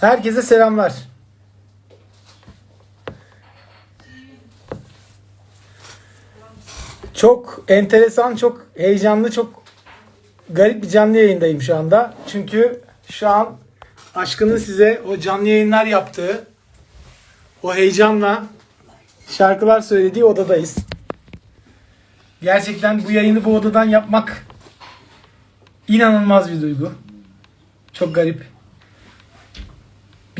Herkese selamlar. Çok enteresan, çok heyecanlı, çok garip bir canlı yayındayım şu anda. Çünkü şu an aşkının size o canlı yayınlar yaptığı, o heyecanla şarkılar söylediği odadayız. Gerçekten bu yayını bu odadan yapmak inanılmaz bir duygu. Çok garip.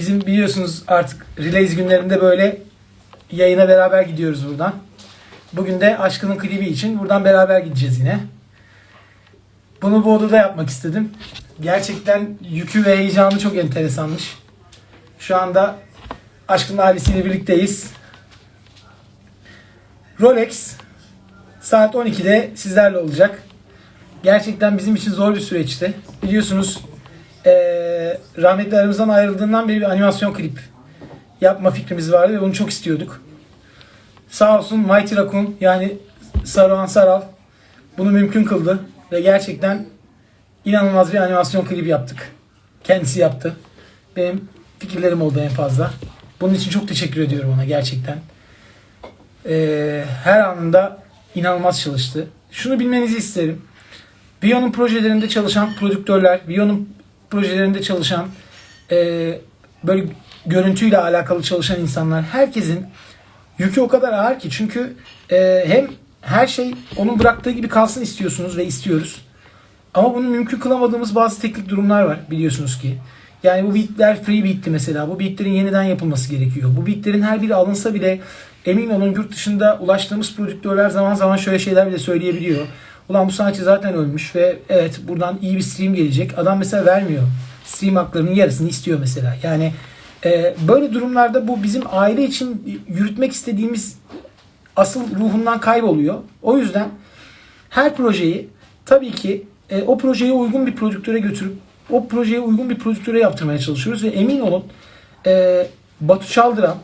Bizim biliyorsunuz artık Relays günlerinde böyle yayına beraber gidiyoruz buradan. Bugün de Aşkının klibi için buradan beraber gideceğiz yine. Bunu bu odada yapmak istedim. Gerçekten yükü ve heyecanı çok enteresanmış. Şu anda Aşkın ailesiyle birlikteyiz. Rolex saat 12'de sizlerle olacak. Gerçekten bizim için zor bir süreçti. Biliyorsunuz eee rahmetli aramızdan ayrıldığından beri bir animasyon klip yapma fikrimiz vardı ve bunu çok istiyorduk. Sağ olsun Mighty Raccoon yani Saruhan Saral bunu mümkün kıldı ve gerçekten inanılmaz bir animasyon klibi yaptık. Kendisi yaptı. Benim fikirlerim oldu en fazla. Bunun için çok teşekkür ediyorum ona gerçekten. Ee, her anında inanılmaz çalıştı. Şunu bilmenizi isterim. Bio'nun projelerinde çalışan prodüktörler, Bio'nun projelerinde çalışan e, böyle görüntüyle alakalı çalışan insanlar herkesin yükü o kadar ağır ki çünkü e, hem her şey onun bıraktığı gibi kalsın istiyorsunuz ve istiyoruz. Ama bunu mümkün kılamadığımız bazı teknik durumlar var biliyorsunuz ki. Yani bu beatler free beat'ti mesela. Bu beatlerin yeniden yapılması gerekiyor. Bu beatlerin her biri alınsa bile emin olun yurt dışında ulaştığımız prodüktörler zaman zaman şöyle şeyler bile söyleyebiliyor. Ulan bu sanatçı zaten ölmüş ve evet buradan iyi bir stream gelecek. Adam mesela vermiyor. Stream haklarının yarısını istiyor mesela. Yani e, böyle durumlarda bu bizim aile için yürütmek istediğimiz asıl ruhundan kayboluyor. O yüzden her projeyi tabii ki e, o projeye uygun bir prodüktöre götürüp o projeye uygun bir prodüktöre yaptırmaya çalışıyoruz ve emin olun e, Batu Çaldıran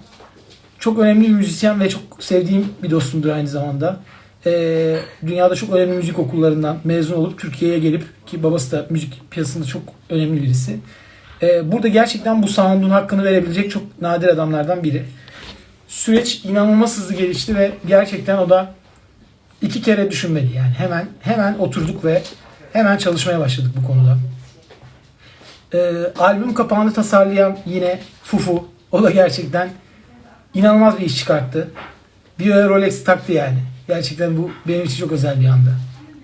çok önemli bir müzisyen ve çok sevdiğim bir dostumdur aynı zamanda. E, dünyada çok önemli müzik okullarından mezun olup Türkiye'ye gelip ki babası da müzik piyasasında çok önemli birisi. E, burada gerçekten bu sound'un hakkını verebilecek çok nadir adamlardan biri. Süreç inanılmaz hızlı gelişti ve gerçekten o da iki kere düşünmedi yani. Hemen hemen oturduk ve hemen çalışmaya başladık bu konuda. Ee, albüm kapağını tasarlayan yine Fufu. O da gerçekten inanılmaz bir iş çıkarttı. Bir Rolex taktı yani. Gerçekten bu benim için çok özel bir anda.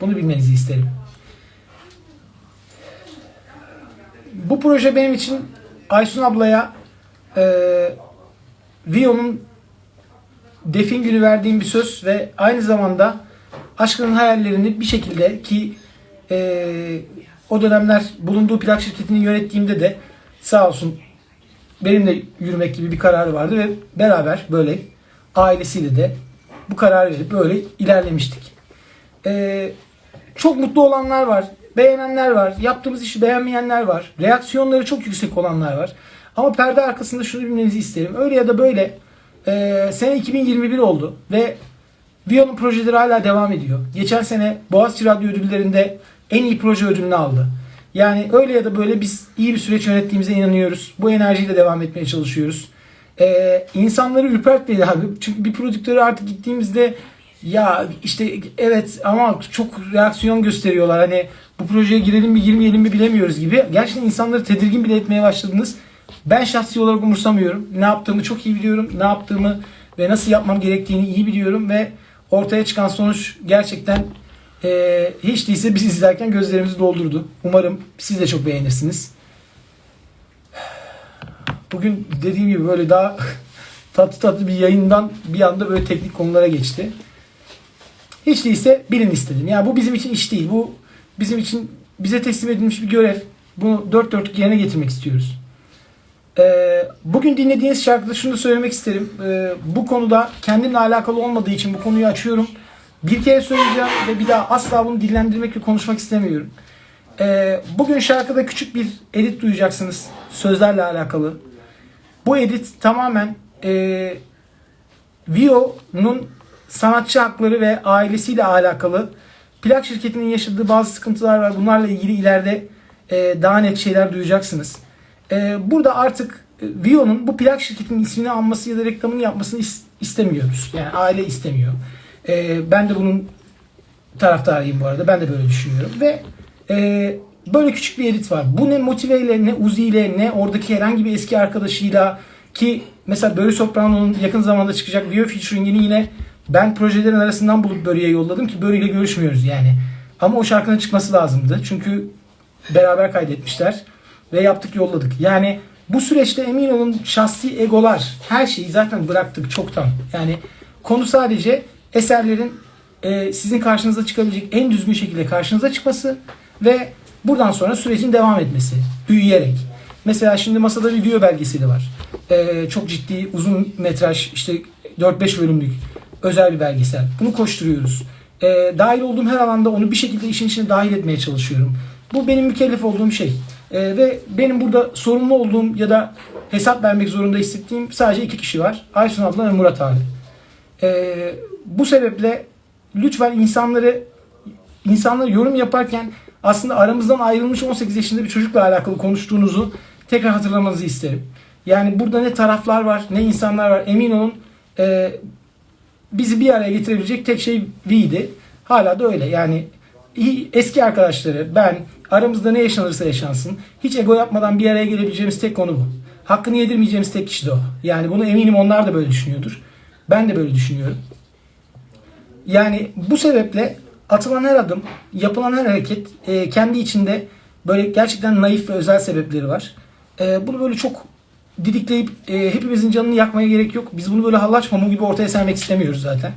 Bunu bilmenizi isterim. Bu proje benim için Aysun ablaya e, Vio'nun Defin günü verdiğim bir söz ve aynı zamanda aşkının hayallerini bir şekilde ki e, o dönemler bulunduğu plak şirketini yönettiğimde de sağ olsun benimle yürümek gibi bir kararı vardı ve beraber böyle ailesiyle de bu kararı verip böyle ilerlemiştik. E, çok mutlu olanlar var, beğenenler var, yaptığımız işi beğenmeyenler var, reaksiyonları çok yüksek olanlar var. Ama perde arkasında şunu bilmenizi isterim. Öyle ya da böyle e, sene 2021 oldu ve Vio'nun projeleri hala devam ediyor. Geçen sene Boğaziçi Radyo ödüllerinde en iyi proje ödülünü aldı. Yani öyle ya da böyle biz iyi bir süreç yönettiğimize inanıyoruz. Bu enerjiyle devam etmeye çalışıyoruz. Ee, insanları ürpertmedi abi. Çünkü bir prodüktöre artık gittiğimizde ya işte evet ama çok reaksiyon gösteriyorlar. Hani bu projeye girelim mi girmeyelim mi bilemiyoruz gibi. Gerçekten insanları tedirgin bile etmeye başladınız. Ben şahsi olarak umursamıyorum. Ne yaptığımı çok iyi biliyorum. Ne yaptığımı ve nasıl yapmam gerektiğini iyi biliyorum ve ortaya çıkan sonuç gerçekten e, hiç değilse biz izlerken gözlerimizi doldurdu. Umarım siz de çok beğenirsiniz. Bugün dediğim gibi böyle daha tatlı tatlı bir yayından bir anda böyle teknik konulara geçti. Hiç değilse bilin istedim. Yani bu bizim için iş değil. Bu bizim için bize teslim edilmiş bir görev. Bunu dört dörtlük yerine getirmek istiyoruz. Ee, bugün dinlediğiniz şarkıda şunu söylemek isterim. Ee, bu konuda kendimle alakalı olmadığı için bu konuyu açıyorum. Bir kere söyleyeceğim ve bir daha asla bunu dillendirmek ve konuşmak istemiyorum. Ee, bugün şarkıda küçük bir edit duyacaksınız. Sözlerle alakalı. Bu edit tamamen e, Vio'nun sanatçı hakları ve ailesiyle alakalı. Plak şirketinin yaşadığı bazı sıkıntılar var. Bunlarla ilgili ileride e, daha net şeyler duyacaksınız. Ee, burada artık e, Vio'nun bu plak şirketinin ismini alması ya da reklamını yapmasını is- istemiyoruz. Yani aile istemiyor. Ee, ben de bunun taraftarıyım bu arada. Ben de böyle düşünüyorum. Ve e, böyle küçük bir edit var. Bu ne Motive ile ne Uzi ile ne oradaki herhangi bir eski arkadaşıyla ki mesela Barry Soprano'nun yakın zamanda çıkacak Vio featuring'ini yine ben projelerin arasından bulup Barry'e yolladım ki Barry ile görüşmüyoruz yani. Ama o şarkının çıkması lazımdı. Çünkü beraber kaydetmişler ve yaptık yolladık. Yani bu süreçte emin olun şahsi egolar her şeyi zaten bıraktık çoktan. Yani konu sadece eserlerin e, sizin karşınıza çıkabilecek en düzgün şekilde karşınıza çıkması ve buradan sonra sürecin devam etmesi. Büyüyerek. Mesela şimdi masada bir video belgeseli var. E, çok ciddi uzun metraj işte 4-5 bölümlük özel bir belgesel. Bunu koşturuyoruz. E, dahil olduğum her alanda onu bir şekilde işin içine dahil etmeye çalışıyorum. Bu benim mükellef olduğum şey. E, ve benim burada sorumlu olduğum ya da hesap vermek zorunda hissettiğim sadece iki kişi var. Aysun abla ve Murat abi. Ee, bu sebeple lütfen insanları insanları yorum yaparken aslında aramızdan ayrılmış 18 yaşında bir çocukla alakalı konuştuğunuzu tekrar hatırlamanızı isterim. Yani burada ne taraflar var ne insanlar var emin olun e, bizi bir araya getirebilecek tek şey V'ydi. Hala da öyle yani eski arkadaşları ben aramızda ne yaşanırsa yaşansın hiç ego yapmadan bir araya gelebileceğimiz tek konu bu. Hakkını yedirmeyeceğimiz tek kişi de o. Yani bunu eminim onlar da böyle düşünüyordur. Ben de böyle düşünüyorum. Yani bu sebeple atılan her adım, yapılan her hareket e, kendi içinde böyle gerçekten naif ve özel sebepleri var. E, bunu böyle çok didikleyip e, hepimizin canını yakmaya gerek yok. Biz bunu böyle hallaç pamuğu gibi ortaya sermek istemiyoruz zaten.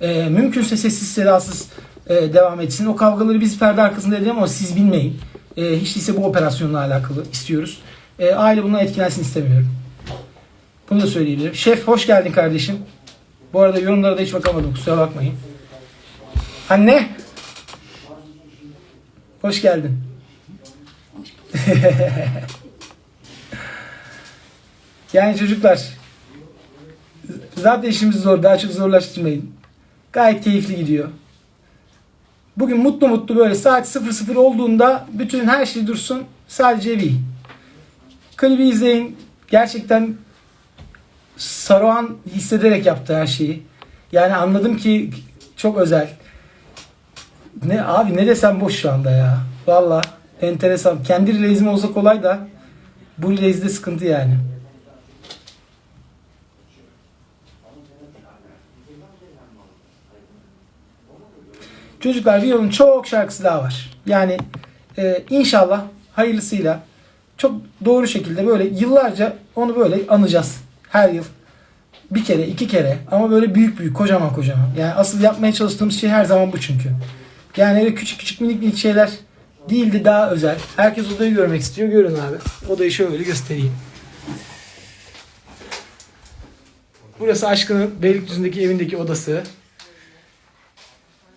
E, mümkünse sessiz sedasız e, devam etsin. O kavgaları biz perde arkasında edelim ama siz bilmeyin. E, hiç değilse bu operasyonla alakalı istiyoruz. E, aile bundan etkilensin istemiyorum. Bunu da söyleyebilirim. Şef hoş geldin kardeşim. Bu arada yorumlara da hiç bakamadım kusura bakmayın. Anne. Hoş geldin. yani çocuklar zaten işimiz zor. Daha çok zorlaştırmayın. Gayet keyifli gidiyor. Bugün mutlu mutlu böyle saat 00 olduğunda bütün her şey dursun. Sadece bir. Klibi izleyin. Gerçekten Saruhan hissederek yaptı her şeyi. Yani anladım ki çok özel. Ne abi ne desem boş şu anda ya. Valla enteresan. Kendi release'im olsa kolay da bu release'de sıkıntı yani. Çocuklar Vio'nun çok şarkısı daha var. Yani e, inşallah hayırlısıyla çok doğru şekilde böyle yıllarca onu böyle anacağız. Her yıl. Bir kere, iki kere ama böyle büyük büyük, kocaman kocaman. Yani asıl yapmaya çalıştığımız şey her zaman bu çünkü. Yani öyle küçük küçük minik minik şeyler değildi daha özel. Herkes odayı görmek istiyor. Görün abi. Odayı şöyle göstereyim. Burası Aşkın'ın Beylikdüzü'ndeki evindeki odası.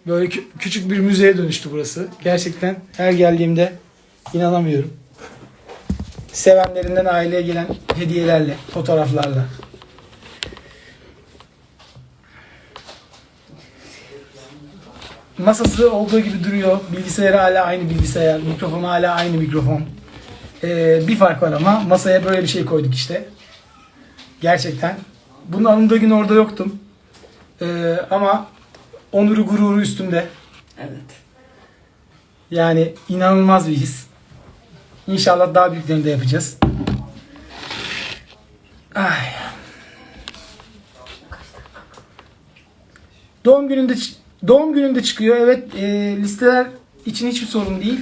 Böyle kü- küçük bir müzeye dönüştü burası. Gerçekten her geldiğimde inanamıyorum. Sevenlerinden aileye gelen hediyelerle, fotoğraflarla. Masası olduğu gibi duruyor. Bilgisayarı hala aynı bilgisayar. Mikrofonu hala aynı mikrofon. Ee, bir fark var ama masaya böyle bir şey koyduk işte. Gerçekten. Bunun alındığı gün orada yoktum. Ee, ama onuru gururu üstümde. Evet. Yani inanılmaz bir his. İnşallah daha büyüklerini de yapacağız. Ay. Doğum gününde doğum gününde çıkıyor. Evet, e, listeler için hiçbir sorun değil.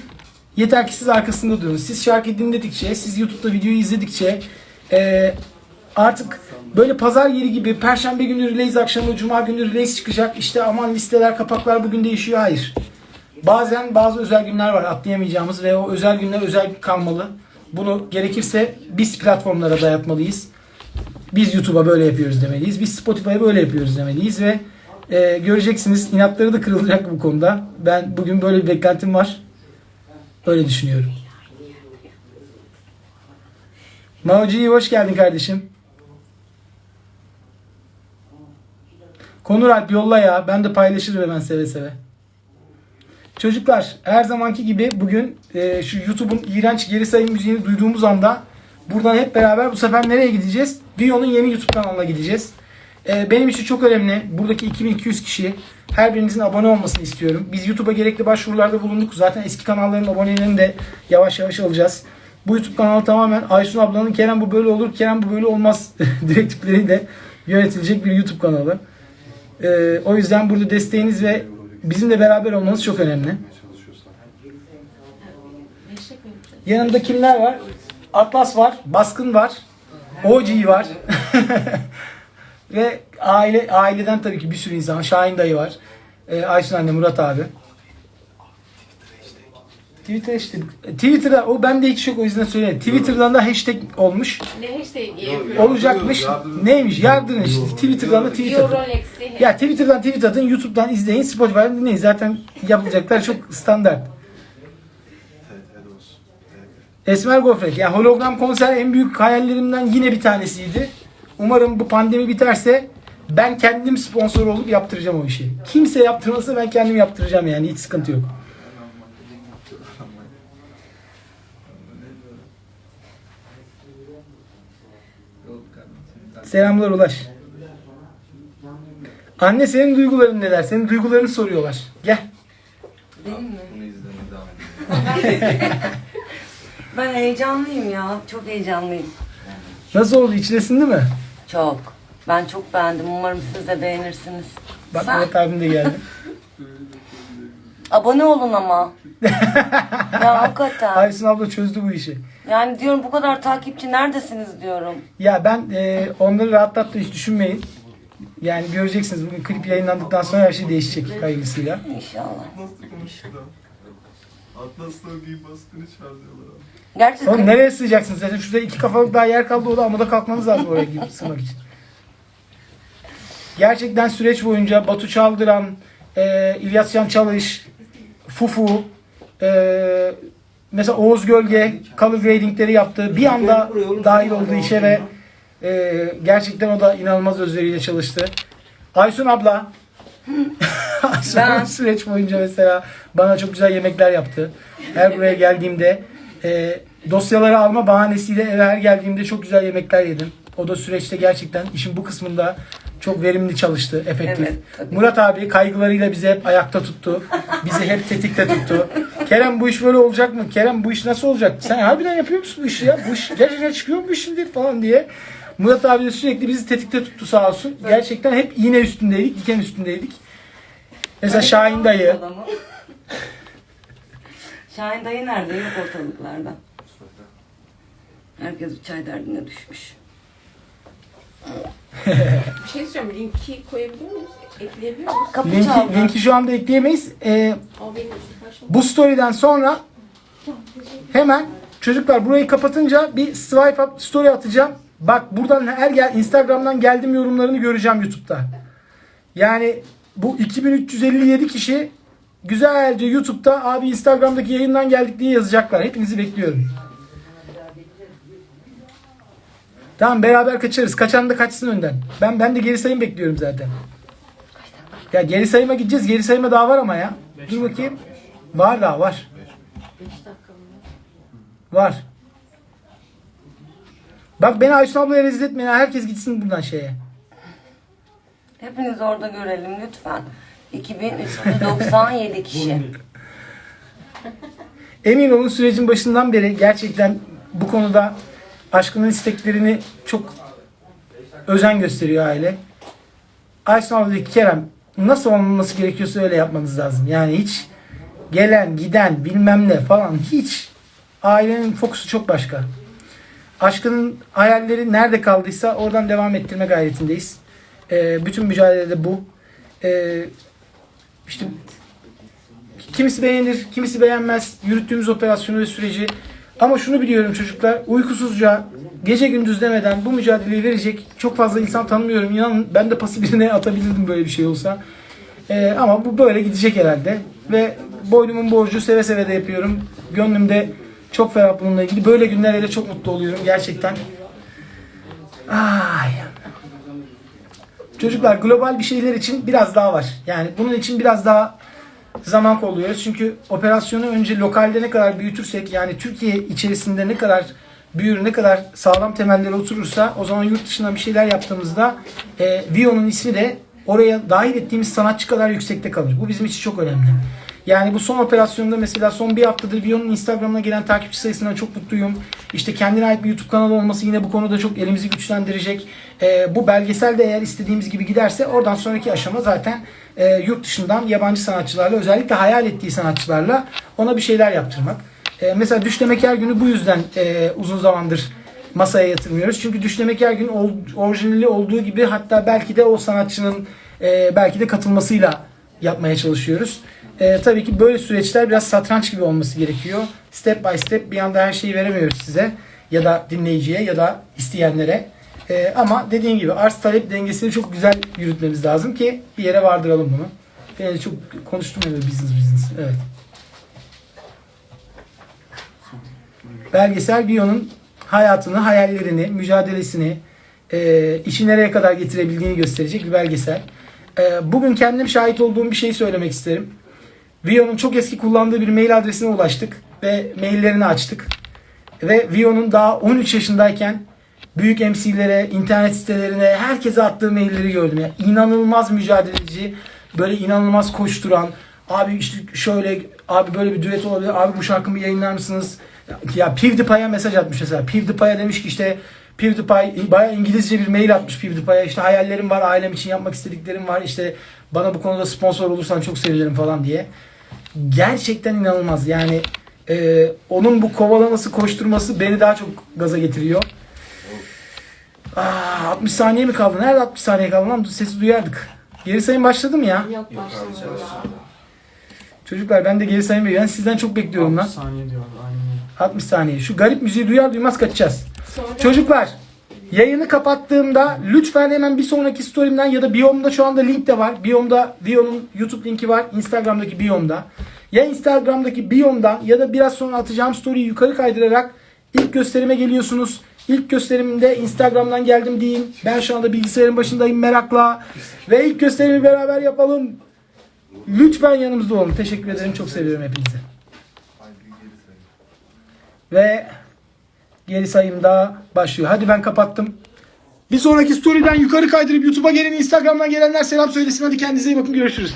Yeter ki siz arkasında durun. Siz şarkıyı dinledikçe, siz YouTube'da videoyu izledikçe e, artık böyle pazar yeri gibi perşembe günü release akşamı, cuma günü release çıkacak. İşte aman listeler, kapaklar bugün değişiyor. Hayır. Bazen bazı özel günler var atlayamayacağımız ve o özel günler özel kalmalı. Bunu gerekirse biz platformlara dayatmalıyız. Biz YouTube'a böyle yapıyoruz demeliyiz. Biz Spotify'a böyle yapıyoruz demeliyiz ve e, göreceksiniz inatları da kırılacak bu konuda. Ben bugün böyle bir beklentim var. Öyle düşünüyorum. Mauci hoş geldin kardeşim. Konur Alp yolla ya. Ben de paylaşırım hemen seve seve. Çocuklar her zamanki gibi bugün e, şu YouTube'un iğrenç geri sayım müziğini duyduğumuz anda Buradan hep beraber bu sefer nereye gideceğiz? Bio'nun yeni YouTube kanalına gideceğiz. Ee, benim için çok önemli. Buradaki 2200 kişi her birinizin abone olmasını istiyorum. Biz YouTube'a gerekli başvurularda bulunduk. Zaten eski kanalların abonelerini de yavaş yavaş alacağız. Bu YouTube kanalı tamamen Aysun ablanın Kerem bu böyle olur, Kerem bu böyle olmaz direktifleriyle yönetilecek bir YouTube kanalı. Ee, o yüzden burada desteğiniz ve bizimle beraber olmanız çok önemli. Yanımda kimler var? Atlas var, Baskın var, OG var. Ve aile aileden tabii ki bir sürü insan. Şahin dayı var. Ee, Aysun anne, Murat abi. Twitter hashtag. Twitter'da o bende hiç yok o yüzden söyleyeyim. Twitter'dan da hashtag olmuş. Ne hashtag yapıyor? Olacakmış. Neymiş? Yardırın işte. Twitter'dan da tweet Bio atın. Rolex'i. Ya Twitter'dan tweet atın, YouTube'dan izleyin, Spotify'dan dinleyin. Zaten yapılacaklar çok standart. Esmer Gofret. Ya hologram konser en büyük hayallerimden yine bir tanesiydi. Umarım bu pandemi biterse ben kendim sponsor olup yaptıracağım o işi. Kimse yaptırmasa ben kendim yaptıracağım yani hiç sıkıntı yok. Selamlar Ulaş. Anne senin duyguların neler? Senin duygularını soruyorlar. Gel. Benim mi? Ben heyecanlıyım ya. Çok heyecanlıyım. Nasıl oldu? İçlesin değil mi? Çok. Ben çok beğendim. Umarım siz de beğenirsiniz. Bak Sen- Murat abim de geldi. Abone olun ama. ya hakikaten. Aysun abla çözdü bu işi. Yani diyorum bu kadar takipçi neredesiniz diyorum. Ya ben e, onları rahatlattı hiç düşünmeyin. Yani göreceksiniz bugün klip yayınlandıktan sonra her şey değişecek kaygısıyla. İnşallah. Atlas'la bir baskını çağırıyorlar abi. Gerçi Oğlum nereye sığacaksınız? Zaten şurada iki kafalık daha yer kaldı o da amuda kalkmanız lazım oraya gidip sığmak için. Gerçekten süreç boyunca Batu Çaldıran, e, İlyas Can Çalış, Fufu, e, mesela Oğuz Gölge color gradingleri yaptı. Bir anda dahil olduğu işe ve e, gerçekten o da inanılmaz özveriyle çalıştı. Aysun abla Aysun Ben- abla süreç boyunca mesela bana çok güzel yemekler yaptı. Her buraya geldiğimde e, dosyaları alma bahanesiyle eve her geldiğimde çok güzel yemekler yedim. O da süreçte gerçekten işin bu kısmında çok verimli çalıştı, efektif. Evet, tabii. Murat abi kaygılarıyla bizi hep ayakta tuttu. Bizi hep tetikte tuttu. Kerem bu iş böyle olacak mı? Kerem bu iş nasıl olacak? Sen harbiden yapıyor musun bu işi ya? Bu iş gerçekten çıkıyor mu bu değil falan diye. Murat abi de sürekli bizi tetikte tuttu sağ olsun. Gerçekten hep iğne üstündeydik, diken üstündeydik. Mesela Şahin dayı. Şahin dayı nerede? Yok ortalıklarda. Herkes bir çay derdine düşmüş. Bir şey söyleyeceğim. Linki koyabiliyor muyuz? Ekleyebiliyor muyuz? Kapı Linki, linki şu anda ekleyemeyiz. Ee, O benim başım. bu story'den sonra hemen çocuklar burayı kapatınca bir swipe up story atacağım. Bak buradan her gel Instagram'dan geldim yorumlarını göreceğim YouTube'da. Yani bu 2357 kişi güzelce YouTube'da abi Instagram'daki yayından geldik diye yazacaklar. Hepinizi bekliyorum. Tamam beraber kaçarız. Kaçan da kaçsın önden. Ben ben de geri sayım bekliyorum zaten. Ya geri sayıma gideceğiz. Geri sayıma daha var ama ya. Dur bakayım. Var daha var. Var. Bak beni Aysun ablaya rezil etmeyin. Herkes gitsin buradan şeye. Hepiniz orada görelim lütfen. 2397 kişi. Emin olun sürecin başından beri gerçekten bu konuda aşkının isteklerini çok özen gösteriyor aile. Aysun abla dedi ki, Kerem nasıl olması gerekiyorsa öyle yapmanız lazım. Yani hiç gelen giden bilmem ne falan hiç ailenin fokusu çok başka. Aşkının hayalleri nerede kaldıysa oradan devam ettirme gayretindeyiz. Ee, bütün mücadelede bu. Ee, işte Kimisi beğenir, kimisi beğenmez. Yürüttüğümüz operasyonu ve süreci. Ama şunu biliyorum çocuklar, uykusuzca, gece gündüz demeden bu mücadeleyi verecek çok fazla insan tanımıyorum. İnanın ben de pası birine atabilirdim böyle bir şey olsa. Ee, ama bu böyle gidecek herhalde. Ve boynumun borcu seve seve de yapıyorum. Gönlümde çok ferah bununla ilgili. Böyle günlerde çok mutlu oluyorum gerçekten. Ay. Çocuklar global bir şeyler için biraz daha var. Yani bunun için biraz daha zaman kolluyoruz. Çünkü operasyonu önce lokalde ne kadar büyütürsek yani Türkiye içerisinde ne kadar büyür, ne kadar sağlam temelleri oturursa o zaman yurt dışından bir şeyler yaptığımızda e, Vio'nun ismi de oraya dahil ettiğimiz sanatçı kadar yüksekte kalır. Bu bizim için çok önemli. Yani bu son operasyonda mesela son bir haftadır Vio'nun Instagram'ına gelen takipçi sayısından çok mutluyum. İşte kendine ait bir YouTube kanalı olması yine bu konuda çok elimizi güçlendirecek. Ee, bu belgesel de eğer istediğimiz gibi giderse oradan sonraki aşama zaten e, yurt dışından yabancı sanatçılarla özellikle hayal ettiği sanatçılarla ona bir şeyler yaptırmak. Ee, mesela Düşlemek Her Günü bu yüzden e, uzun zamandır masaya yatırmıyoruz. Çünkü Düşlemek Her Gün orijinali olduğu gibi hatta belki de o sanatçının e, belki de katılmasıyla yapmaya çalışıyoruz. E, tabii ki böyle süreçler biraz satranç gibi olması gerekiyor. Step by step bir anda her şeyi veremiyoruz size ya da dinleyiciye ya da isteyenlere. E, ama dediğim gibi arz talep dengesini çok güzel yürütmemiz lazım ki bir yere vardıralım bunu. Ben de çok konuştum öyle business business. Evet. Belgesel Bio'nun hayatını, hayallerini, mücadelesini, e, işi nereye kadar getirebildiğini gösterecek bir belgesel. E, bugün kendim şahit olduğum bir şey söylemek isterim. Vio'nun çok eski kullandığı bir mail adresine ulaştık ve maillerini açtık. Ve Vio'nun daha 13 yaşındayken büyük MC'lere, internet sitelerine, herkese attığı mailleri gördüm. Yani inanılmaz mücadeleci, böyle inanılmaz koşturan, abi işte şöyle, abi böyle bir düet olabilir, abi bu şarkımı yayınlar mısınız? Ya PewDiePie'ye mesaj atmış mesela. PewDiePie'ye demiş ki işte PewDiePie bayağı İngilizce bir mail atmış PewDiePie'ye. İşte hayallerim var, ailem için yapmak istediklerim var. İşte bana bu konuda sponsor olursan çok sevinirim falan diye. Gerçekten inanılmaz. Yani e, onun bu kovalaması, koşturması beni daha çok gaza getiriyor. Aa, 60 saniye mi kaldı? Nerede 60 saniye kaldı lan? Sesi duyardık. Geri sayım başladı mı ya? Yok başlamadı. Çocuklar ben de geri sayım bekliyorum. Ben sizden çok bekliyorum lan. 60 saniye diyordu aynen. 60 saniye. Şu garip müziği duyar duymaz kaçacağız. Sonra Çocuklar yayını kapattığımda lütfen hemen bir sonraki story'imden ya da biyomda şu anda link de var. Biyomda Biyom'un YouTube linki var. Instagram'daki biyomda. Ya Instagram'daki biyomdan ya da biraz sonra atacağım story'yi yukarı kaydırarak ilk gösterime geliyorsunuz. İlk gösterimde Instagram'dan geldim deyin. Ben şu anda bilgisayarın başındayım merakla. Ve ilk gösterimi beraber yapalım. Lütfen yanımızda olun. Teşekkür ederim. Çok seviyorum hepinizi. Ay bir geri sayın. Ve geri sayım başlıyor. Hadi ben kapattım. Bir sonraki story'den yukarı kaydırıp YouTube'a gelin, Instagram'dan gelenler selam söylesin. Hadi kendinize iyi bakın. Görüşürüz.